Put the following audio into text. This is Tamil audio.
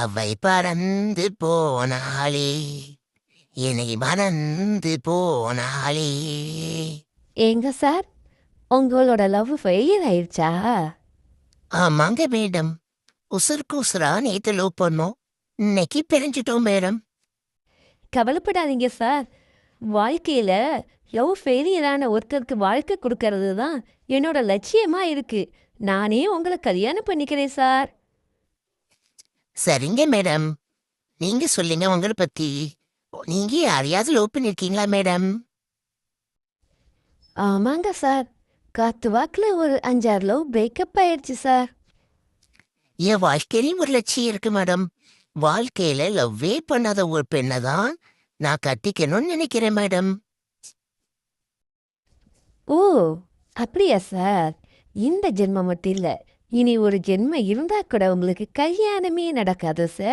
அவை பறந்து போனாளே. என்னை மறந்து போனாளே. ஏங்க சார் உங்களோட லவ் ஃபெயிலியர் ஆயிடுச்சா? ஆமாங்க மேடம். உசுரா நேத்து லவ் பண்ணோம். இன்னைக்கு பிரிஞ்சிட்டோம் மேடம். கவலைப்படாதீங்க சார். வாழ்க்கையில லவ் ஃபெயிலியரான ஒருத்தருக்கு வாழ்க்கை கொடுக்கறது தான் என்னோட லட்சியமா இருக்கு. நானே உங்களை கல்யாணம் பண்ணிக்கிறேன் சார். சரிங்க மேடம். நீங்க சொல்லுங்க உங்களை பத்தி. நீங்க யாரையாவது லவ் பண்ணிருக்கீங்களா மேடம்? ஆமாங்க சார். காத்து வாக்குல ஒரு அஞ்சாறு லவ் பிரேக்கப் ஆயிடுச்சு சார். என் வாழ்க்கையிலும் ஒரு லட்சியம் இருக்கு மேடம். வாழ்க்கையில லவ்வே பண்ணாத ஒரு பெண்ணை தான் நான் கட்டிக்கணும்னு நினைக்கிறேன் மேடம். ஓ அப்படியா சார்? இந்த ஜென்மம் மட்டும் இல்ல. இனி ஒரு ஜென்ம இருந்தா கூட உங்களுக்கு கல்யாணமே நடக்காது சார்